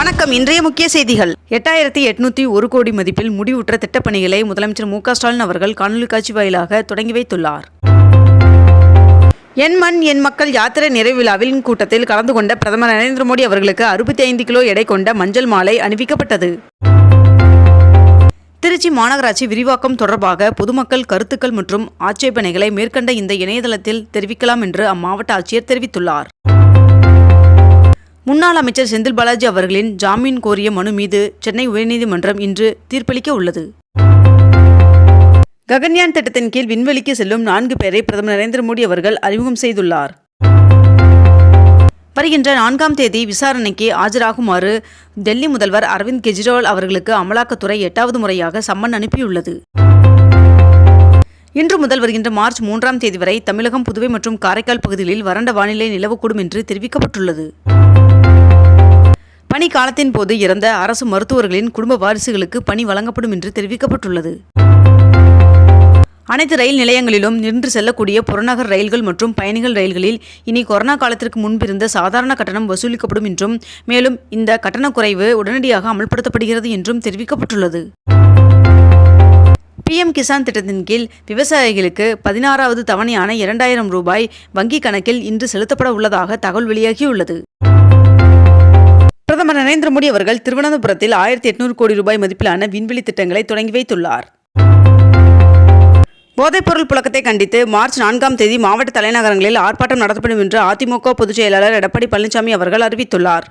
வணக்கம். இன்றைய முக்கிய செய்திகள். எட்டாயிரத்தி எட்நூத்தி ஒரு கோடி மதிப்பில் முடிவுற்ற திட்டப்பணிகளை முதலமைச்சர் மு ஸ்டாலின் அவர்கள் காணொலி காட்சி வாயிலாக தொடங்கி வைத்துள்ளார். என் மண் என் மக்கள் யாத்திரை நிறைவிழாவின் கூட்டத்தில் கலந்து கொண்ட பிரதமர் நரேந்திர மோடி அவர்களுக்கு அறுபத்தி ஐந்து கிலோ எடை கொண்ட மஞ்சள் மாலை அணிவிக்கப்பட்டது. திருச்சி மாநகராட்சி விரிவாக்கம் தொடர்பாக பொதுமக்கள் கருத்துக்கள் மற்றும் ஆட்சேபனைகளை மேற்கண்ட இந்த இணையதளத்தில் தெரிவிக்கலாம் என்று அம்மாவட்ட ஆட்சியர் தெரிவித்துள்ளார். முன்னாள் அமைச்சர் செந்தில் பாலாஜி அவர்களின் ஜாமீன் கோரிய மனு மீது சென்னை உயர்நீதிமன்றம் இன்று தீர்ப்பளிக்க உள்ளது. ககன்யான் திட்டத்தின் கீழ் விண்வெளிக்கு செல்லும் நான்கு பேரை பிரதமர் நரேந்திர மோடி அவர்கள் அறிமுகம் செய்துள்ளார். வருகின்ற நான்காம் தேதி விசாரணைக்கு ஆஜராகுமாறு டெல்லி முதல்வர் அரவிந்த் கெஜ்ரிவால் அவர்களுக்கு அமலாக்கத்துறை எட்டாவது முறையாக சம்மன் அனுப்பியுள்ளது. இன்று முதல் வருகின்ற மார்ச் மூன்றாம் தேதி வரை தமிழகம் புதுவை மற்றும் காரைக்கால் பகுதிகளில் வறண்ட வானிலை நிலவக்கூடும் என்று தெரிவிக்கப்பட்டுள்ளது. பணிக்காலத்தின் போது இறந்த அரசு மருத்துவர்களின் குடும்ப வாரிசுகளுக்கு பணி வழங்கப்படும் என்று தெரிவிக்கப்பட்டுள்ளது. அனைத்து ரயில் நிலையங்களிலும் நின்று செல்லக்கூடிய புறநகர் ரயில்கள் மற்றும் பயணிகள் ரயில்களில் இனி கொரோனா காலத்திற்கு முன்பிருந்த சாதாரண கட்டணம் வசூலிக்கப்படும் என்றும் மேலும் இந்த கட்டண குறைவு உடனடியாக அமல்படுத்தப்படுகிறது என்றும் தெரிவிக்கப்பட்டுள்ளது. பிஎம் கிசான் திட்டத்தின் கீழ் விவசாயிகளுக்கு பதினாறாவது தவணையான இரண்டாயிரம் ரூபாய் வங்கிக் கணக்கில் இன்று செலுத்தப்பட உள்ளதாக தகவல் வெளியாகியுள்ளது. பிரதமர் நரேந்திர மோடி அவர்கள் திருவனந்தபுரத்தில் ஆயிரத்தி எட்நூறு கோடி ரூபாய் மதிப்பிலான விண்வெளி திட்டங்களை தொடங்கி வைத்துள்ளார். போதைப்பொருள் புழக்கத்தை கண்டித்து மார்ச் நான்காம் தேதி மாவட்ட தலைநகரங்களில் ஆர்ப்பாட்டம் நடத்தப்படும் என்று அதிமுக பொதுச் செயலாளர் எடப்பாடி பழனிசாமி அவர்கள் அறிவித்துள்ளார்.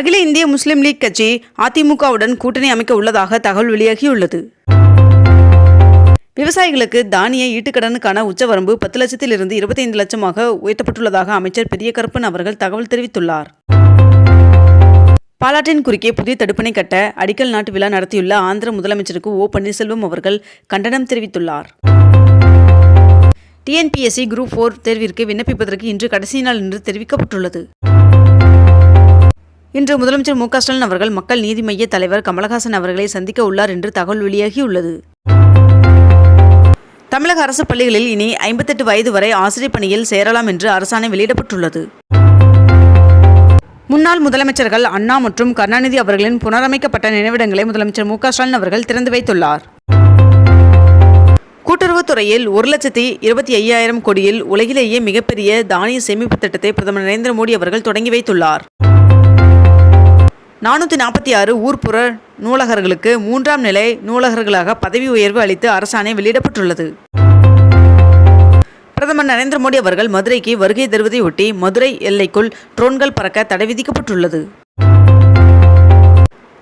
அகில இந்திய முஸ்லிம் லீக் கட்சி அதிமுகவுடன் கூட்டணி அமைக்க உள்ளதாக தகவல் வெளியாகியுள்ளது. விவசாயிகளுக்கு தானிய ஈட்டுக்கடனுக்கான உச்சவரம்பு பத்து லட்சத்திலிருந்து இருபத்தைந்து லட்சமாக உயர்த்தப்பட்டுள்ளதாக அமைச்சர் பெரிய கருப்பன் அவர்கள் தகவல் தெரிவித்துள்ளார். பாலாற்றின் குறுக்கே புதிய தடுப்பணை கட்ட அடிக்கல் நாட்டு விழா நடத்தியுள்ள ஆந்திர முதலமைச்சருக்கு ஓ பன்னீர்செல்வம் அவர்கள் கண்டனம் தெரிவித்துள்ளார். டிஎன்பிஎஸ்சி குரூப் ஃபோர் தேர்விற்கு விண்ணப்பிப்பதற்கு இன்று கடைசி நாள் என்று தெரிவிக்கப்பட்டுள்ளது. இன்று முதலமைச்சர் மு ஸ்டாலின் அவர்கள் மக்கள் நீதி மைய தலைவர் கமலஹாசன் அவர்களை சந்திக்க உள்ளார் என்று தகவல் வெளியாகியுள்ளது. தமிழக அரசு பள்ளிகளில் இனி ஐம்பத்தெட்டு வயது வரை ஆசிரியர் பணியில் சேரலாம் என்று அரசாணை வெளியிடப்பட்டுள்ளது. முன்னாள் முதலமைச்சர்கள் அண்ணா மற்றும் கருணாநிதி அவர்களின் புனரமைக்கப்பட்ட நினைவிடங்களை முதலமைச்சர் மு ஸ்டாலின் அவர்கள் திறந்து வைத்துள்ளார். கூட்டுறவுத்துறையில் ஒரு லட்சத்தி இருபத்தி ஐயாயிரம் கோடியில் உலகிலேயே மிகப்பெரிய தானிய சேமிப்பு திட்டத்தை பிரதமர் நரேந்திர மோடி அவர்கள் தொடங்கி வைத்துள்ளார். நானூற்றி நாற்பத்தி ஆறு ஊர்ப்புற நூலகர்களுக்கு மூன்றாம் நிலை நூலகர்களாக பதவி உயர்வு அளித்து அரசாணை வெளியிடப்பட்டுள்ளது. பிரதமர் நரேந்திர மோடி அவர்கள் மதுரைக்கு வருகை தருவதையொட்டி மதுரை எல்லைக்குள் ட்ரோன்கள் பறக்க தடை விதிக்கப்பட்டுள்ளது.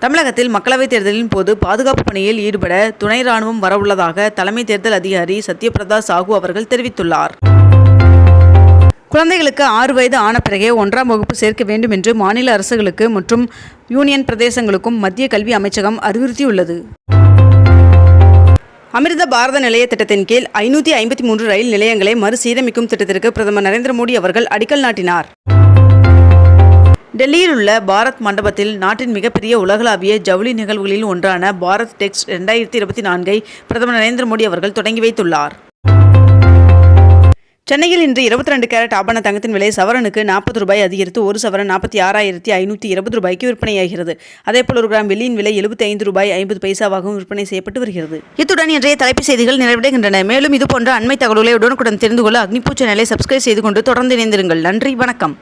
தமிழகத்தில் மக்களவைத் தேர்தலின் போது பாதுகாப்பு பணியில் ஈடுபட துணை ராணுவம் வரவுள்ளதாக தலைமை தேர்தல் அதிகாரி சத்யபிரதா சாஹூ அவர்கள் தெரிவித்துள்ளார். குழந்தைகளுக்கு ஆறு வயது ஆன பிறகே ஒன்றாம் வகுப்பு சேர்க்க வேண்டும் என்று மாநில அரசுகளுக்கு மற்றும் யூனியன் பிரதேசங்களுக்கும் மத்திய கல்வி அமைச்சகம் அறிவுறுத்தியுள்ளது. அமிர்த பாரத நிலைய திட்டத்தின் கீழ் ஐநூற்றி ஐம்பத்தி மூன்று ரயில் நிலையங்களை மறுசீரமைக்கும் திட்டத்திற்கு பிரதமர் நரேந்திர மோடி அவர்கள் அடிக்கல் நாட்டினார். டெல்லியில் உள்ள பாரத் மண்டபத்தில் நாட்டின் மிகப்பெரிய உலகளாவிய ஜவுளி நிகழ்வுகளில் ஒன்றான பாரத் டெக்ஸ்ட் ரெண்டாயிரத்தி இருபத்தி நான்கை பிரதமர் நரேந்திர மோடி அவர்கள் தொடங்கி வைத்துள்ளார். சென்னையில் இன்று இருபத்தி ரெண்டு கேரட் ஆபண தங்கத்தின் விலை சவரனுக்கு நாற்பது ரூபாய் அதிகரித்து ஒரு சவரன் நாற்பத்தி ஆறாயிரத்தி ஐநூற்றி இருபது ரூபாய்க்கு விற்பனையாகிறது. அதேபோல் ஒரு கிராம் வெள்ளியின் விலை எழுபத்தி ஐந்து ரூபாய் ஐம்பது பைசாவாகவும் விற்பனை செய்யப்பட்டு வருகிறது. இத்துடன் இன்றைய தலைப்பு செய்திகள் நிறைவடைகின்றன. மேலும் இதுபோன்ற அண்மை தகவல்களை உடனுக்குடன் தெரிந்து கொள்ள அக்னிபூ சேனலை சப்ஸ்கிரைப் செய்து கொண்டு தொடர்ந்து இணைந்திருங்கள். நன்றி வணக்கம்.